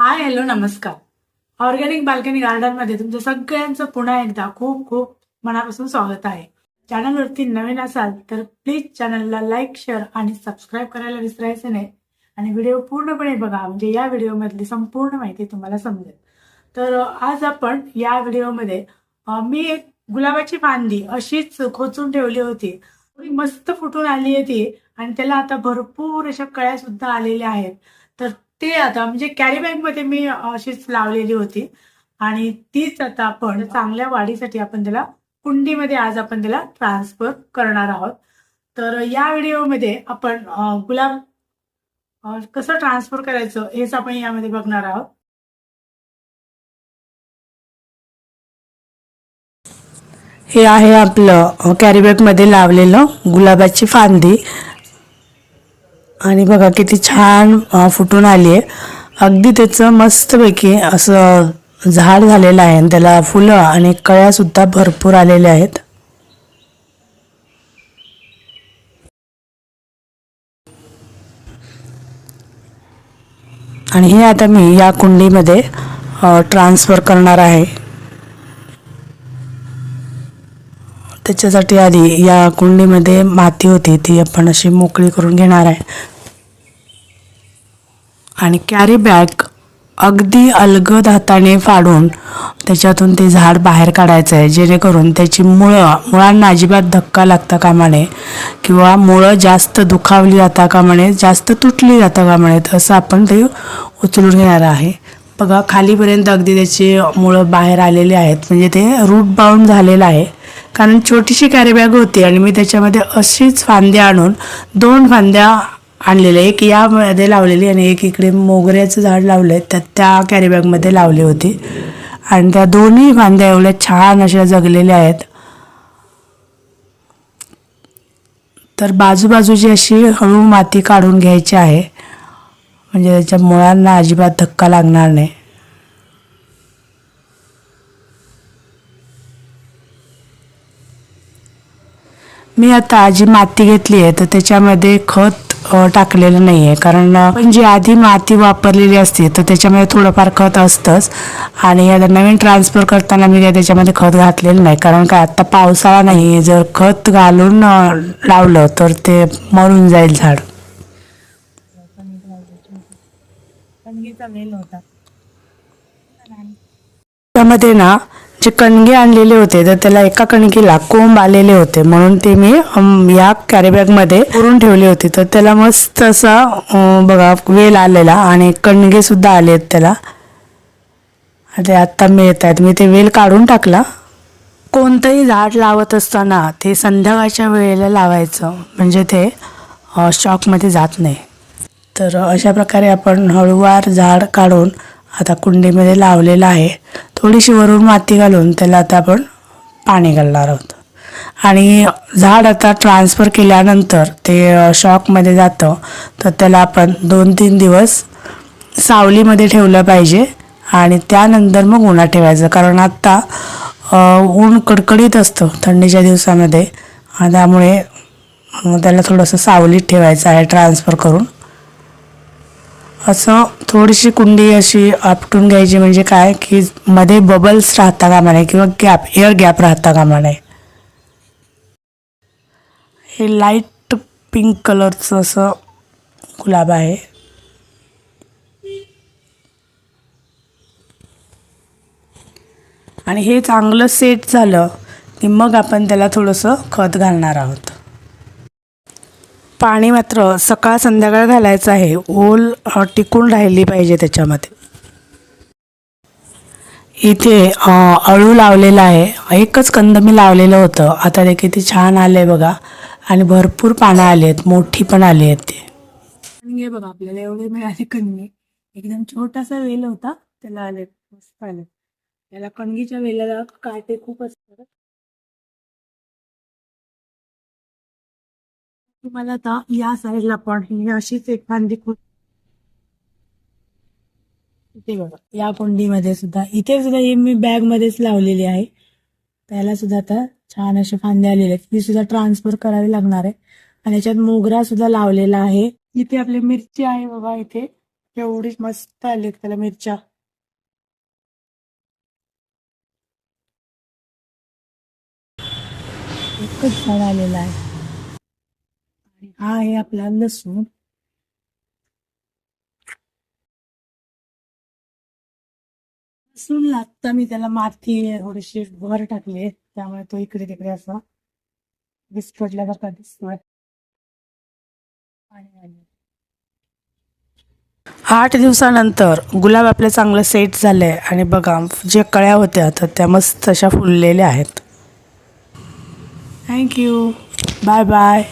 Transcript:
हाय hello नमस्कार. Organic balcony गार्डनमध्ये तुमचं सगळ्यांचं पुन्हा एकदा खूप खूप मनापासून स्वागत आहे. चॅनलवरती नवीन असाल तर प्लीज चॅनलला लाईक शेअर आणि सबस्क्राईब करायला विसरायचं नाही. आणि व्हिडिओ पूर्णपणे बघा म्हणजे या व्हिडिओमधली संपूर्ण माहिती तुम्हाला समजेल. तर आज आपण या व्हिडिओमध्ये मी एक गुलाबाची फांदी अशीच खोचून ठेवली होती. मस्त फुटून आली आहे ती आणि त्याला आता भरपूर अशा कळ्या सुद्धा आलेल्या आहेत. तर ते आता म्हणजे कॅरी बॅगमध्ये मी अशीच लावलेली होती. आणि तीच आता आपण चांगल्या वाढीसाठी आपण त्याला कुंडीमध्ये आज आपण त्याला ट्रान्सफर करणार आहोत. तर या व्हिडिओमध्ये आपण गुलाब कसं ट्रान्सफर करायचं हेच आपण यामध्ये बघणार आहोत. हे आहे आपलं कॅरीबॅगमध्ये लावलेलं गुलाबाची फांदी. आणि बघा किती छान फुटून आली आहे अगदी त्याचं मस्तपैकी असं झाड झालेलं आहे आणि त्याला फुलं आणि कळ्या सुद्धा भरपूर आलेल्या आहेत. आणि हे आता मी या कुंडीमध्ये ट्रान्सफर करणार आहे. त्याच्यासाठी आधी या कुंडीमध्ये माती होती ती आपण अशी मोकळी करून घेणार आहे. आणि कॅरी बॅग अगदी अलगद हाताने फाडून त्याच्यातून ते झाड बाहेर काढायचं आहे. जेणेकरून त्याची मुळं मुळांना अजिबात धक्का लागता कामा नये किंवा मुळं जास्त दुखावली जाता कामा नये जास्त तुटली जाता कामा नयेत असं आपण ते उचलून घेणार आहे. बघा खालीपर्यंत अगदी त्याची मुळं बाहेर आलेली आहेत. म्हणजे ते रूट बाउंड झालेलं आहे. कारण छोटीशी कॅरी बॅग होती आणि मी त्याच्यामध्ये अशीच फांद्या आणून दोन फांद्या आणलेल्या एक यामध्ये लावलेली आणि एक इकडे मोगऱ्याचं झाड लावलं आहे. तर त्या कॅरीबॅगमध्ये लावली होती. आणि त्या दोन्ही फांद्या एवढ्या छान अशा जगलेल्या आहेत. तर बाजूबाजूची अशी हळू माती काढून घ्यायची आहे. म्हणजे त्याच्या मुळांना अजिबात धक्का लागणार नाही. मी आता जी माती घेतली आहे तर त्याच्यामध्ये खत टाकलेलं नाही आहे कारण पण जी आधी माती वापरलेली असते तर त्याच्यामध्ये थोडंफार खत असतंच. आणि आता नवीन ट्रान्सफर करताना मी काय त्याच्यामध्ये खत घातलेलं नाही. कारण काय आता पावसाळा नाही जर खत घालून लावलं तर ते मरून जाईल झाड. त्यामध्ये ना जे कणगे आणलेले होते तर त्याला एका कणगीला कोंब आलेले होते. म्हणून ते मी या कॅरीबॅगमध्ये पुरून ठेवले होते. तर त्याला मस्त असा बघा वेल आलेला आणि कणगे सुद्धा आले आहेत त्याला. ते आत्ता मिळत आहेत. मी ते वेल काढून टाकला. कोणतंही झाड लावत असताना ते संध्याकाळच्या वेळेला लावायचं. म्हणजे ते शॉकमध्ये जात नाही. तर अशा प्रकारे आपण हळूवार झाड काढून आता कुंडीमध्ये लावलेलं आहे. थोडीशी वरून माती घालून त्याला आता आपण पाणी घालणार आहोत. आणि झाड आता ट्रान्सफर केल्यानंतर ते शॉकमध्ये जातं. तर त्याला आपण दोन तीन दिवस सावलीमध्ये ठेवलं पाहिजे. आणि त्यानंतर मग उन्हात ठेवायचं. कारण आत्ता ऊन कडकडीत असतं थंडीच्या दिवसामध्ये. त्यामुळे त्याला थोडंसं सावलीत ठेवायचं आहे ट्रान्सफर करून. असं थोडीशी कुंडी अशी आपटून घ्यायची म्हणजे काय? की मध्ये बबल्स राहता कामा नये किंवा गॅप एअर गॅप राहता कामा नये. हे लाइट पिंक कलरचं असं गुलाब आहे. आणि हे चांगलं सेट झालं की मग आपण त्याला थोडंसं खत घालणार आहोत. पाणी मात्र सकाळ संध्याकाळ घालायचं आहे. ओल टिकून राहिली पाहिजे त्याच्यामध्ये. इथे अळू लावलेला आहे. एकच कंद मी लावलेलं होतं. आता ते किती छान आले बघा. आणि भरपूर पानं आली आहेत. मोठी पण आली आहेत ते. कणगे बघा आपल्याला एवढे मिळाले कणगे एकदम छोटासा वेल होता. त्याला आले मस्त आले त्याला कणगीच्या वेलाला काटे खूप असतात. तुम्हाला आता या साईडला पण ही अशीच एक फांदी खूप इथे बघा या कुंडीमध्ये सुद्धा इथे सुद्धा ही मी बॅग मध्येच लावलेली आहे. त्याला सुद्धा आता छान असे फांदे आलेले आहेत. ती सुद्धा ट्रान्सफर करावी लागणार आहे. आणि याच्यात मोगरा सुद्धा लावलेला आहे. इथे आपली मिरची आहे बघा इथे. एवढी मस्त आली त्याला मिरच्या. एकच झाड आलेला आहे. हा आहे आपला लसूण. लसूण लागता मी त्याला माती थोडीशी भर टाकली त्यामुळे तो इकडे तिकडे असा विस्फोटल्यासारखा दिसतोय. आठ दिवसानंतर गुलाब आपले चांगलं सेट झाले आणि बघा जे कळ्या होत्या तर त्या मस्त अशा फुललेल्या आहेत. Thank you bye bye